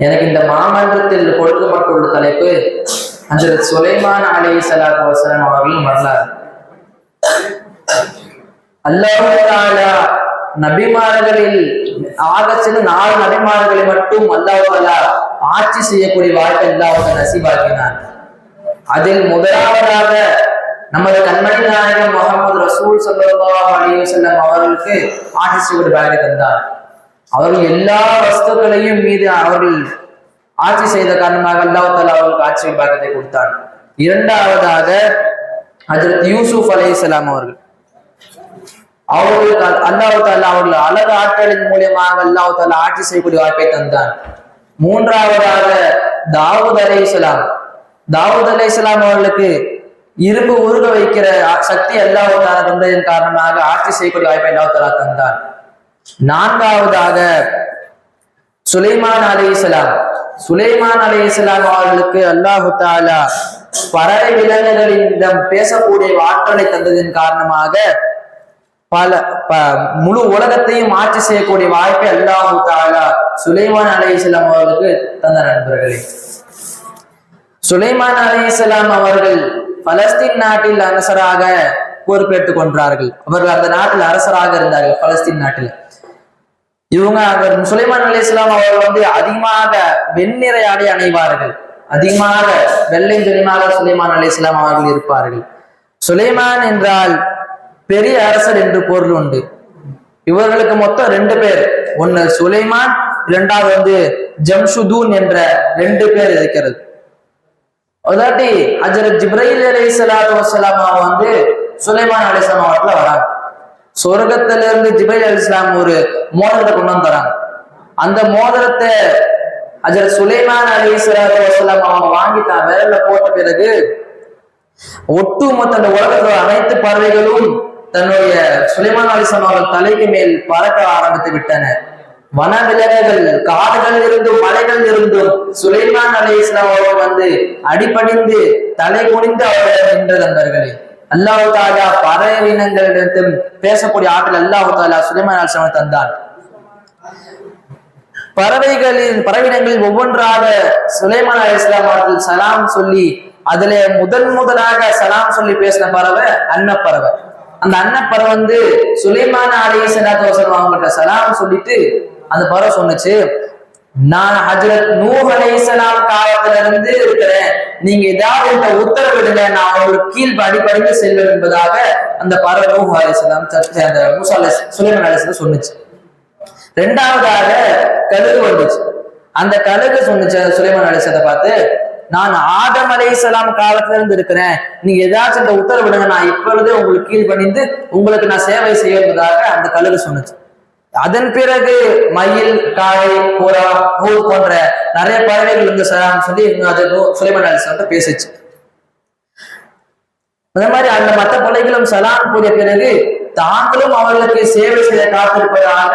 எனக்கு இந்த மாமன்றத்தில் கொடுக்கப்பட்டுள்ள தலைப்பு ஹஜரத் சுலைமான் அலி சலாத் வசலம் அவர்களின் வரலாறு. அல்லாஹு நபிமார்களில் ஆக சில நாலு நபிமார்களை மட்டும் அல்லாஹு ஆட்சி செய்யக்கூடிய வாழ்க்கை அல்லாஹ் நசிபாக்கினார் அதில் முதலாவதாக நமது கண்மணி நாயகம் முகமது ரசூல் சல்லாஹ் அலி வசல்லம் அவர்களுக்கு ஆட்சி செய்யக்கூடிய வாழ்க்கை தந்தார் அவர்கள் எல்லா வஸ்துக்களையும் மீது அவர்கள் ஆட்சி செய்த காரணமாக அல்லாஹ் தாலா அவர்களுக்கு ஆட்சி பாகத்தை கொடுத்தார். இரண்டாவதாக ஹஜரத் யூசுப் அலைஹிஸ்ஸலாம் அவர்கள். அவர்களுக்கு அல்லாஹு தாலா அவர்கள் அழகு ஆற்றலின் மூலியமாக அல்லாஹு தாலா ஆட்சி செய்யக்கூடிய வாய்ப்பை தந்தான் மூன்றாவதாக தாவூத் அலைஹிஸ்ஸலாம் தாவூத் அலைஹிஸ்ஸலாம் அவர்களுக்கு இரும்பு உருக வைக்கிற சக்தி அல்லாஹு தாலா தந்ததன் காரணமாக ஆட்சி செய்யக்கூடிய வாய்ப்பை அல்லாஹு தாலா தந்தான் நான்காவதாக சுலைமான் அலைஹிஸ்ஸலாம் சுலைமான் அலைஹிஸ்ஸலாம் அவர்களுக்கு அல்லாஹு தாலா பறவை விலங்குகளிடம் பேசக்கூடிய ஆற்றலை தந்ததன் காரணமாக பல முழு உலகத்தையும் ஆட்சி செய்யக்கூடிய வாய்ப்பை அல்லாஹு தாலா சுலைமான் அலைஹிஸ்ஸலாம் அவர்களுக்கு தந்த நண்பர்களே. சுலைமான் அலைஹிஸ்ஸலாம் அவர்கள் பலஸ்தீன் நாட்டில் அரசராக பொறுப்பேற்றுக் கொண்டார்கள். அவர்கள் அந்த நாட்டில் அரசராக இருந்தார்கள் பலஸ்தீன் நாட்டில். இவங்க அவர் சுலைமான் அலி இஸ்லாம் அவர்கள் வந்து அதிகமாக வெண்ணிறை ஆடை அணைவார்கள். அதிகமாக வெள்ளை துணிமாக சுலைமான் அலி இஸ்லாம் அவர்கள் இருப்பார்கள். சுலைமான் என்றால் பெரிய அரசர் என்று பொருள் உண்டு. இவர்களுக்கு மொத்தம் ரெண்டு பேர். ஒன்னு சுலைமான் இரண்டாவது வந்து ஜம்ஷுதூன் என்ற ரெண்டு பேர் இருக்கிறது. அதாட்டி அஜரத் ஜிப்ரைல் அலி சலாத்து வந்து சுலைமான் அலிஸ்லாம் அவர்கள் வராங்க. சொர்க்கத்துல இருந்து ஜிபைல் அலி இஸ்லாம் ஒரு மோதிரத்தை கொண்டு வந்தாங்க அந்த மோதிரத்தை அஜர் சுலைமான் அலி இஸ்லாத்து வசலாம் அவங்க வாங்கி தான் போட்ட பிறகு ஒட்டுமொத்த அந்த உலகத்துல அனைத்து பறவைகளும் தன்னுடைய சுலைமான் அலிஸ்லாம் அவர்கள் தலைக்கு மேல் பறக்க ஆரம்பித்து விட்டன. வனவிலங்குகள் காடுகள் இருந்தும் மலைகள் இருந்தும் சுலைமான் அலி இஸ்லாம் அவர்கள் வந்து அடிபணிந்து தலை குனிந்து அவர்கள் நின்ற நண்பர்களே அல்லாஹு தாலா பறவையினங்களிடத்தும் பேசக்கூடிய ஆற்றல் அல்லாஹு தாலா சுலைமான் தந்தான். பறவைகளின் பறவினங்களில் ஒவ்வொன்றாக சுலைமான் அலி இஸ்லாம் அவர்கள் சலாம் சொல்லி அதுல முதன் முதலாக சலாம் சொல்லி பேசின பறவை அன்னப்பறவை. அந்த அன்னப்பறவை வந்து சுலைமான அலி சலாத்து வசலம் அவங்கள்ட்ட சலாம் சொல்லிட்டு அந்த பறவை சொன்னுச்சு. நான் ஹஜரத் நூஹ் காலத்துல இருந்து இருக்கிறேன். நீங்க ஏதாவது இந்த உத்தரவிடுங்க நான் ஒரு கீழ் அடிப்படைந்து செல்வேன் என்பதாக அந்த பர நூஹ் அலைஹிஸ்ஸலாம் சர்ச்சை அந்த மூசா அலை சுலைமான் சொன்னுச்சு. ரெண்டாவதாக கழுகு வந்துச்சு. அந்த கழுகு சொன்னுச்சு சுலைமன் அலிசத்தை பார்த்து நான் ஆதம் அலைஹிஸ்ஸலாம் காலத்துல இருந்து இருக்கிறேன். நீங்க ஏதாச்சும் இந்த உத்தரவு விடுங்க நான் இப்பொழுதே உங்களுக்கு கீழ் பணிந்து உங்களுக்கு நான் சேவை செய்ய என்பதாக அந்த கழுகு சொன்னுச்சு. அதன் பிறகு மயில் காளை புறா நூல் போன்ற நிறைய பறவைகள் வந்து சொல்லி இவங்க அது சுலைமன் சுலைமான் வந்து பேசுச்சு. அதே மாதிரி அந்த மற்ற பிள்ளைகளும் சலாம் கூறிய பிறகு தாங்களும் அவர்களுக்கு சேவை செய்ய காத்திருப்பதாக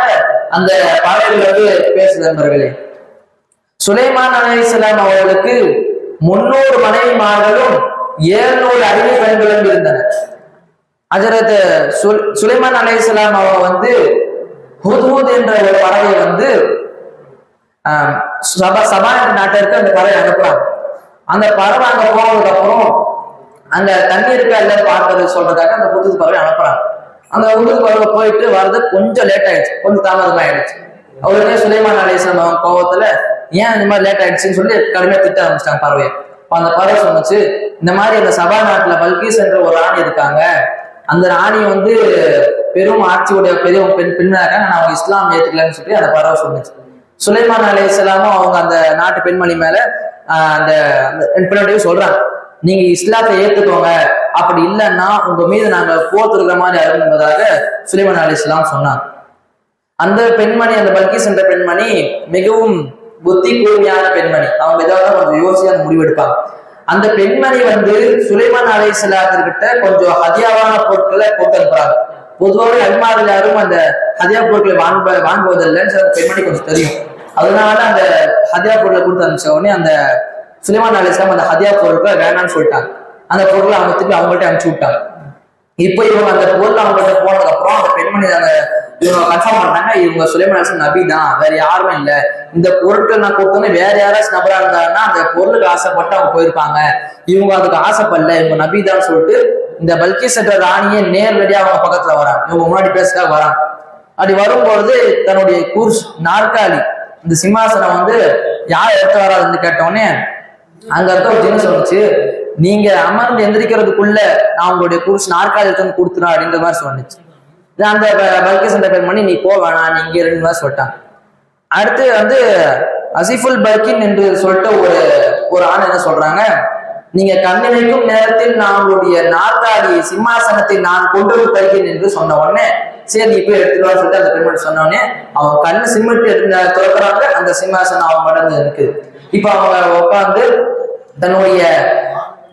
அந்த பறவைகள் வந்து பேசுது நண்பர்களே. சுலைமான் அலைஹிஸ்ஸலாம் அவர்களுக்கு முன்னூறு மனைவிமார்களும் ஏழ்நூறு அடிமை பெண்களும் இருந்தனர். அஜரத் சுலைமான் அலைஹிஸ்ஸலாம் அவங்க வந்து ஹுத்ஹுத் என்ற ஒரு பறவை வந்து சபா சபா என்ற நாட்டிற்கு அந்த பறவை அனுப்புறாங்க. அந்த பறவை அங்க போனதுக்கு அப்புறம் அங்க தண்ணி இருக்கா இல்லைன்னு பார்க்கறது சொல்றதுக்காக அந்த புது பறவை அனுப்புறாங்க. அந்த புது பறவை போயிட்டு வர்றது கொஞ்சம் லேட் ஆயிடுச்சு கொஞ்சம் தாமதம் ஆயிடுச்சு அவருக்கே சுலைமான் அலிஸ்லாம் அவங்க கோவத்துல ஏன் இந்த மாதிரி லேட் ஆயிடுச்சுன்னு சொல்லி கடுமையா திட்ட ஆரம்பிச்சிட்டாங்க பறவையை. இப்போ அந்த பறவை சொன்னுச்சு இந்த மாதிரி அந்த சபா நாட்டுல பல்கீஸ் என்ற ஒரு ராணி இருக்காங்க. அந்த ராணி வந்து பெரும் ஆட்சியுடைய பெரிய பெண் பெண்ணாக நான் அவங்க இஸ்லாம் ஏற்றுக்கலன்னு சொல்லி அந்த பரவ சொன்னிச்சு சுலைமான் அலி இஸ்லாமும் அவங்க அந்த நாட்டு பெண்மணி மேல ஆஹ் அந்த அந்த சொல்றாங்க. நீங்க இஸ்லாத்தை ஏத்துக்கோங்க. அப்படி இல்லைன்னா உங்க மீது நாங்க போர் தொடுக்கிற மாதிரி ஆகும் என்பதாக சுலைமான் அலி இஸ்லாம் சொன்னாங்க. அந்த பெண்மணி அந்த பல்கீஸ் என்ற பெண்மணி மிகவும் புத்தி கூர்மையான பெண்மணி. அவங்க ஏதாவது கொஞ்சம் யோசிச்சு அந்த முடிவெடுப்பாங்க. அந்த பெண்மணி வந்து சுலைமான் அலைசலாத்திற்கிட்ட கொஞ்சம் ஹதியாவான பொருட்களை போட்டு அனுப்புறாங்க. பொதுவாகவே அல்மாரில் யாரும் அந்த ஹதியா பொருட்களை வாங்க வாங்குவதில்லைன்னு சில பெண்மணி கொஞ்சம் தெரியும். அதனால அந்த ஹதியா பொருளை கொடுத்து அனுப்பிச்ச உடனே அந்த சுலைமான் அலிஸ்லாம் அந்த ஹதியா பொருட்களை வேணாம்னு சொல்லிட்டாங்க. அந்த பொருளை அவங்க திருப்பி அவங்கள்ட்ட அனுப்பிச்சு விட்டாங்க. இப்போ இவங்க அந்த பொருள் அவங்கள்ட்ட போனதுக்கு அப்புறம் அந்த பெண்மணி அந்த இவங்க கன்ஃபார்ம் பண்ணாங்க இவங்க சுலைமன் அலிஸ்லாம் நபி தான் வேற யாருமே இல்லை. இந்த பொருட்கள் நான் கொடுத்தோன்னே வேற யாராச்சும் நபரா இருந்தாங்கன்னா அந்த பொருளுக்கு ஆசைப்பட்டு அவங்க போயிருப்பாங்க. இவங்க அதுக்கு ஆசைப்படல இவங்க நபி தான் சொல்லிட்டு இந்த பல்கி என்ற ராணியை நேரடியாக அவங்க பக்கத்துல வரான் இவங்க முன்னாடி பேசுறா வரான் அப்படி வரும்பொழுது தன்னுடைய கூர்ஸ் நாற்காலி இந்த சிம்மாசனம் வந்து யார் எடுத்து வராதுன்னு கேட்டோடனே அங்க இருக்க ஒரு ஜின்னு சொல்லிச்சு நீங்க அமர்ந்து எந்திரிக்கிறதுக்குள்ள நான் உங்களுடைய கூர்ஸ் நாற்காலி எடுத்து வந்து அப்படின்ற மாதிரி சொன்னிச்சு. அந்த பல்கி என்ற பேர் பண்ணி நீ போ வேணாம் நீ இங்கே ரெண்டு மாதிரி சொல்லிட்டான் அடுத்து வந்து அசிஃபுல் பல்கின் என்று சொல்லிட்டு ஒரு ஒரு ஆண் என்ன சொல்றாங்க நீங்க கண்ணிமைக்கும் நேரத்தில் நான் உங்களுடைய நாற்காலி சிம்மாசனத்தை நான் கொண்டு வந்து தருகிறேன் என்று சொன்ன உடனே சரி நீ போய் எடுத்துக்கலாம் சொல்லிட்டு அந்த பெண்மணி சொன்ன உடனே அவன் கண்ணு சிம்மிட்டு எடுத்து திறக்கிறாங்க அந்த சிம்மாசனம் அவன் மடங்கு இருக்கு இப்ப அவங்க உட்காந்து தன்னுடைய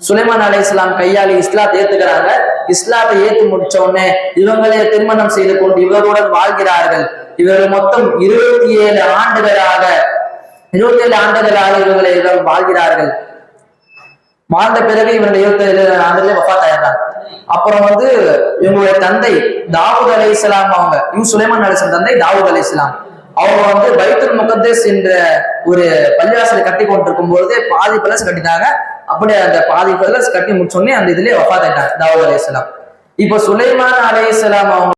சுலைமான் அலை இஸ்லாம் கையாளி இஸ்லாத்தை ஏத்துக்கிறாங்க. இஸ்லாத்தை ஏத்து முடிச்ச உடனே இவங்களே திருமணம் செய்து கொண்டு இவருடன் வாழ்கிறார்கள். இவர்கள் மொத்தம் இருபத்தி ஏழு ஆண்டுகளாக இருபத்தி ஏழு ஆண்டுகளாக இவர்களை இவர்கள் வாழ்கிறார்கள். வாழ்ந்த பிறகு இவருடைய இருபத்தி ஏழு ஆண்டுகளே வஃபாத் ஆயிடுறாங்க அப்புறம் வந்து இவங்களுடைய தந்தை தாவூத் அலி இஸ்லாம் அவங்க இவங்க சுலைமான் அலி தந்தை தாவூத் அலி இஸ்லாம் அவங்க வந்து பைத்துல் முகத்தேஸ் என்ற ஒரு பள்ளிவாசலை கட்டி கொண்டிருக்கும் பொழுது பாதி பலஸ் கட்டினாங்க. அப்படியே அந்த பாதி பிளஸ் கட்டி முடிச்சோடனே அந்த இதுலயே வஃபாத் ஆயிட்டாங்க தாவூத் அலி இஸ்லாம் இப்போ சுலைமான் அலி இஸ்லாம் அவங்க